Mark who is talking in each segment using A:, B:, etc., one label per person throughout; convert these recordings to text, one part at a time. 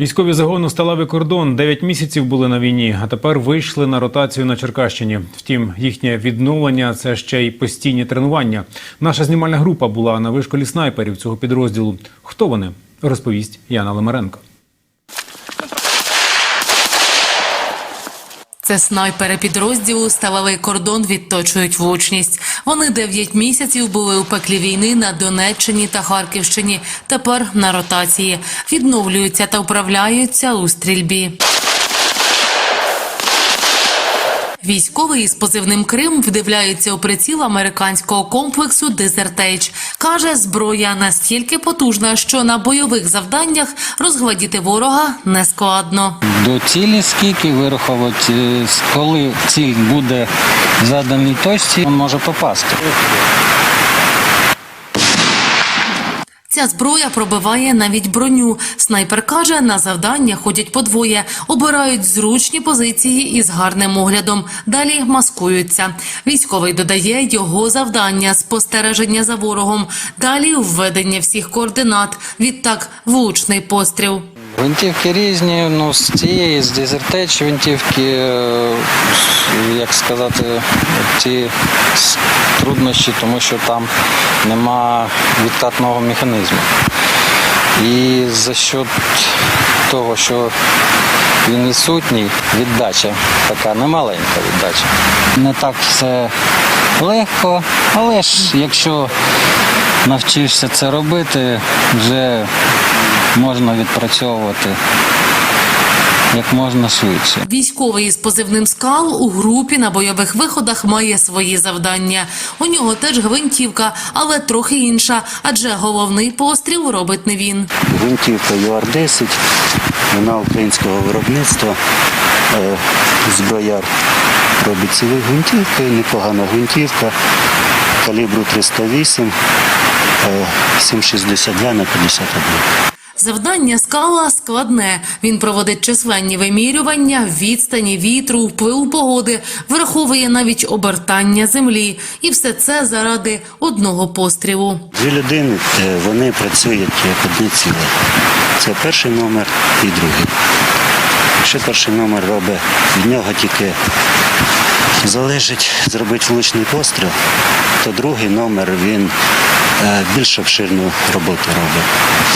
A: Військові загону Сталевий кордон 9 місяців були на війні, а тепер вийшли на ротацію на Черкащині. Втім, їхнє відновлення це ще й постійні тренування. Наша знімальна група була на вишколі снайперів цього підрозділу. Хто вони? Розповість Яна Лимаренко.
B: Це снайпери підрозділу «Сталевий кордон» відточують влучність. Вони 9 місяців були у пеклі війни на Донеччині та Харківщині. Тепер на ротації. Відновлюються та управляються у стрільбі. Військовий із позивним Крим вдивляється у приціл американського комплексу Дезертейч. Каже, зброя настільки потужна, що на бойових завданнях розгладіти ворога нескладно.
C: До цілі скільки вираховувати, е, коли ціль буде в заданій точці, він може попасти.
B: Ця зброя пробиває навіть броню. Снайпер каже, на завдання ходять по двоє, обирають зручні позиції із гарним оглядом. Далі маскуються. Військовий додає його завдання спостереження за ворогом. Далі введення всіх координат. Відтак влучний постріл.
C: Гвинтівки різні, ну з цієї, з дезертеч гвинтівки, е, як сказати, ці труднощі, тому що там нема відкатного механізму. І за счет того, що він відсутній, віддача така немаленька віддача. Не так все легко, але ж якщо навчишся це робити, вже можна відпрацьовувати як можна швидше.
B: Військовий із позивним скал у групі на бойових виходах має свої завдання. У нього теж гвинтівка, але трохи інша, адже головний постріл робить не він.
D: Гвинтівка ЮАР-10, вона українського виробництва. Е, Зброяр робить ці гвинтівки, непогана гвинтівка калібру 308, е, 7,62 на 51.
B: Завдання скала складне. Він проводить численні вимірювання, відстані вітру, впливу погоди, враховує навіть обертання землі. І все це заради одного пострілу.
D: Дві людини е, вони працюють як одне ціле. Це перший номер і другий. Якщо перший номер робить, від нього тільки залежить зробити влучний постріл, то другий номер він більш обширну роботу робить.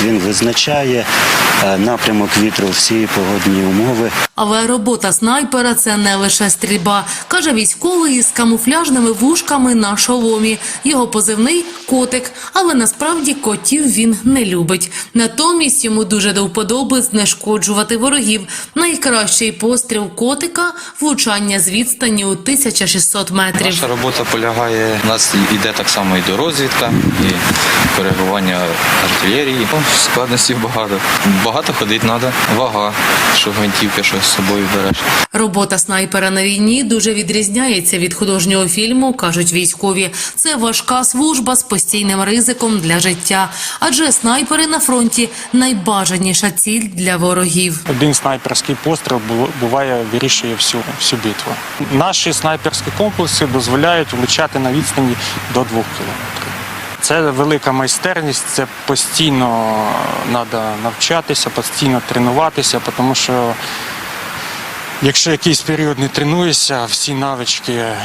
D: Він визначає е, напрямок вітру, всі погодні умови.
B: Але робота снайпера це не лише стрільба, каже військовий із камуфляжними вушками на шоломі. Його позивний котик, але насправді котів він не любить. Натомість йому дуже до вподоби знешкоджувати ворогів. Найкращий постріл котика влучання з відстані у 1600 метрів.
E: Наша робота полягає, у нас йде так само і до розвідка, і коригування артилерії. Ну, Складностей багато. Багато ходити треба, вага, що гвинтівки, що з собою береш.
B: Робота снайпера на війні дуже відрізняється від художнього фільму, кажуть військові. Це важка служба з постійним ризиком для життя. Адже снайпери на фронті найбажаніша ціль для ворогів.
F: Один снайперський постріл бу- буває вирішує всю, всю битву. Наші снайперські комплекси дозволяють влучати на відстані до двох кілометрів. Це велика майстерність, це постійно треба навчатися, постійно тренуватися, тому що якщо якийсь період не тренуєшся, всі навички е,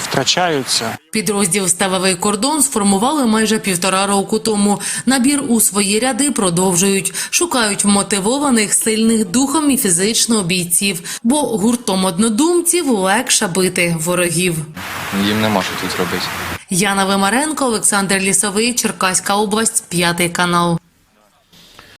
F: втрачаються.
B: Підрозділ «Сталевий кордон» сформували майже півтора року тому. Набір у свої ряди продовжують. Шукають мотивованих, сильних духом і фізично бійців. Бо гуртом однодумців легше бити ворогів.
E: Їм нема що тут робити.
B: Яна Вимаренко, Олександр Лісовий, Черкаська область, п'ятий канал.